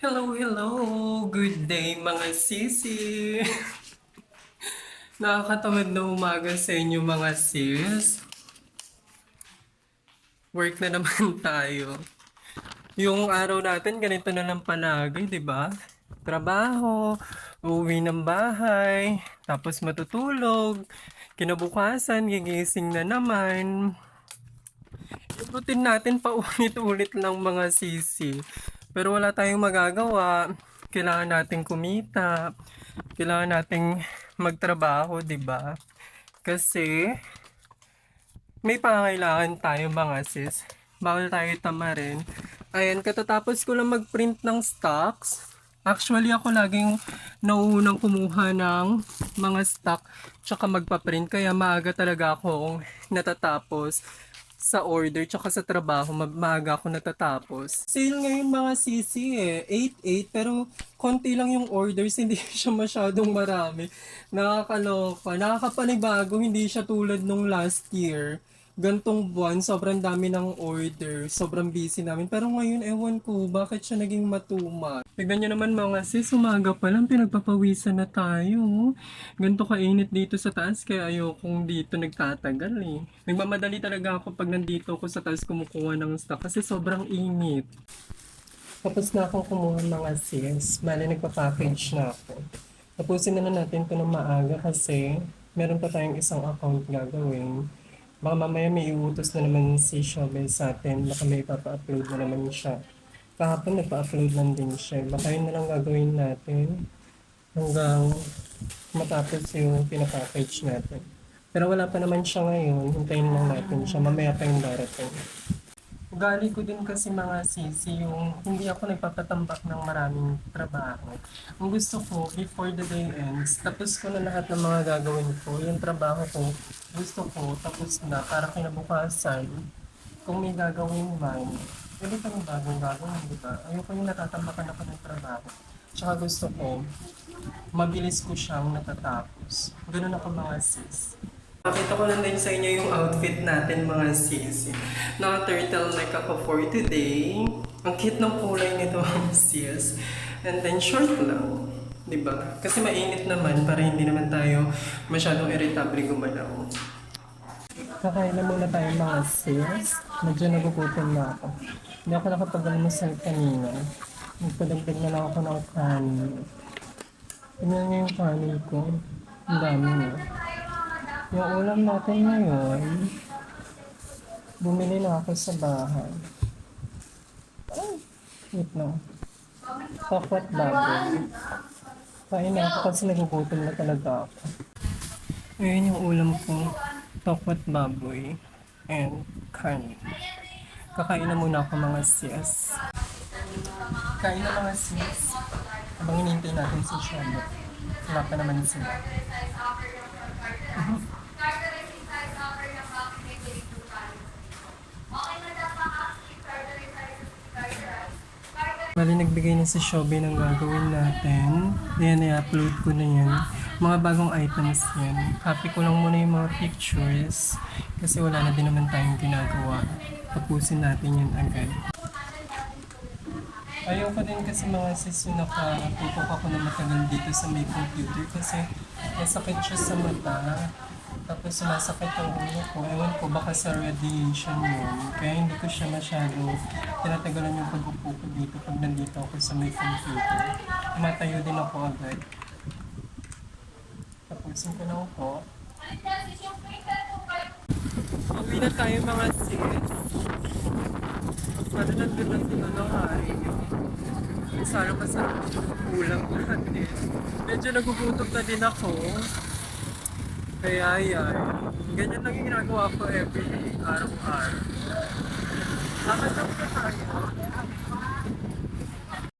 Hello, hello! Good day mga sisi! Nakakatamad na umaga sa inyo mga sis. Work na naman tayo. Yung araw natin, ganito na lang palagi, di ba? Trabaho, uuwi ng bahay, tapos matutulog, kinabukasan, gigising na naman. Yung routine natin paulit-ulit lang mga sisi. Pero wala tayong magagawa. Kailangan nating kumita. Kailangan nating magtrabaho, 'di ba? Kasi may pangangailangan tayo mga sis. Bawal tayo tamarin. Ayan, katatapos ko lang mag-print ng stocks. Actually, ako laging nauunang kumuha ng mga stock tsaka magpa-print. Kaya maaga talaga akong natatapos sa order tsaka sa trabaho. Ma- maaga ako natatapos. Sale ngayon mga CC eh. 8-8 pero konti lang yung orders. Hindi siya masyadong marami. Nakakaloka. Nakakapanibago. Hindi siya tulad nung last year gantong buwan, sobrang dami ng order, sobrang busy namin. Pero ngayon, ewan ko, bakit siya naging matuma? Tignan nyo naman mga sis, umaga pa lang, pinagpapawisan na tayo. Ganto kainit dito sa taas, kaya ayokong dito nagtatagal eh. Nagmamadali talaga ako pag nandito ako sa taas kumukuha ng stock kasi sobrang init. Tapos na akong kumuha mga sis, bali nagpa-package na ako. Tapusin na na natin ito ng maaga kasi meron pa tayong isang account gagawin. Baka mamaya may iutos na naman si Shobel sa atin. Baka may ipapa-upload na naman siya. Kahapon nagpa-upload lang din siya. Baka yun na lang gagawin natin hanggang matapos yung pinapackage natin. Pero wala pa naman siya ngayon. Hintayin lang natin siya. Mamaya pa yung darating. Ugali ko din kasi mga sisi yung hindi ako nagpapatambak ng maraming trabaho. Ang gusto ko, before the day ends, tapos ko na lahat ng mga gagawin ko. Yung trabaho ko, gusto ko, tapos na para kinabukasan. Kung may gagawin man, pwede pa may bagong gagawin, di ba? Ayoko yung natatambakan ako ng trabaho. Tsaka gusto ko, mabilis ko siyang natatapos. Ganun ako mga sis. Pakita ko lang din sa inyo yung outfit natin mga sis. Naka-turtleneck ako for today. Ang cute ng kulay nito mga sis. And then short lang. ba? Kasi mainit naman para hindi naman tayo masyadong irritable gumalaw. Kakain na muna tayo mga sis. Medyo nagugutom na ako. Hindi ako nakapag-almusal kanina. Nagpadagdag na lang ako ng kanin. Tingnan niyo yung kanin ko. Ang dami niya. Yung ulam natin ngayon, bumili na ako sa bahay. Ay, wait lang. Pakwat baboy. Kain na ako kasi nagugutom na talaga ako. Ayan yung ulam ko. Pakwat baboy and kanin. Kakain na muna ako mga sis. Kain na mga sis. Habang hinihintay natin si Charlotte. Wala pa naman sila. Bali, nagbigay na si Shobi ng gagawin natin. Ayan, i-upload ko na yan. Mga bagong items yan. Happy ko lang muna yung mga pictures. Kasi wala na din naman tayong ginagawa. Tapusin natin yan agad. Ayoko din kasi mga sis yung nakatutok ako na matagal dito sa may computer kasi masakit siya sa mata. Tapos sumasakit yung ulo ko. Ewan ko, baka sa radiation yun. Kaya hindi ko siya masyado tinatagalan yung pag-upo ko dito pag nandito ako sa may computer. Tumatayo din ako agad. Tapusin ko lang po. Uwi na tayo mga sis. Para nandun lang sila ng hari. Sana masarap yung kulang natin. Medyo nagugutom na din ako. Kaya yan. Ganyan lang yung ginagawa ko every araw-araw. Lakad lang na tayo.